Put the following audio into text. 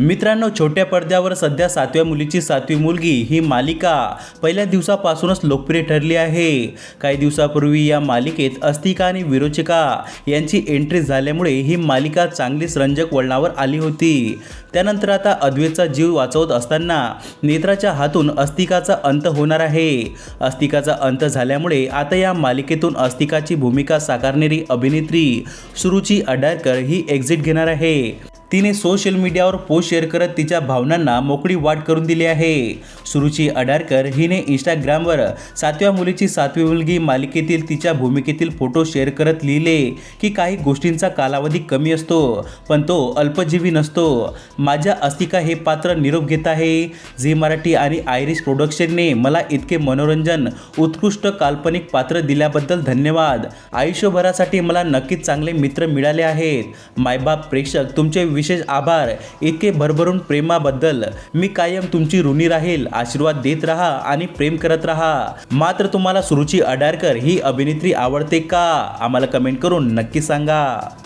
मित्रांनो छोट्या पडद्यावर सध्या सातव्या मुलीची सातवी मुलगी ही मालिका पहिल्या दिवसापासूनच लोकप्रिय ठरली आहे. काही दिवसापूर्वी या मालिकेत अस्तिका आणि विरोचिका यांची एंट्री झाल्यामुळे ही मालिका चांगलीच रंजक वळणावर आली होती. त्यानंतर आता अद्वैतचा जीव वाचवत असताना नेत्राच्या हातून अस्तिकाचा अंत होणार आहे. अस्तिकाचा अंत झाल्यामुळे आता या मालिकेतून अस्तिकाची भूमिका साकारणारी अभिनेत्री सुरुची अडारकर ही एक्झिट घेणार आहे. तिने सोशल मीडियावर पोस्ट शेअर करत तिच्या भावनांना मोकळी वाट करून दिली आहे. सुरुची अडारकर हिने इंस्टाग्रामवर सातव्या मुलीची सातवी मुलगी मालिकेतील तिच्या भूमिकेतील फोटो शेअर करत लिहिले की काही गोष्टींचा कालावधी कमी असतो पण तो अल्पजीवी नसतो. माझ्या अस्तिका हे पात्र निरोप घेत आहे. झी मराठी आणि आयरिश प्रोडक्शनने मला इतके मनोरंजन उत्कृष्ट काल्पनिक पात्र दिल्याबद्दल धन्यवाद. आयुष्यभरासाठी मला नक्कीच चांगले मित्र मिळाले आहेत. मायबाप प्रेक्षक तुमचे विशेष आभार. इतके भरभरून प्रेमाबद्दल मी कायम तुमची ऋणी राहील. आशीर्वाद देत राहा आणि प्रेम करत राहा. मात्र तुम्हाला सुरुची अडारकर ही अभिनेत्री आवडते का? आम्हाला कमेंट करून नक्की सांगा.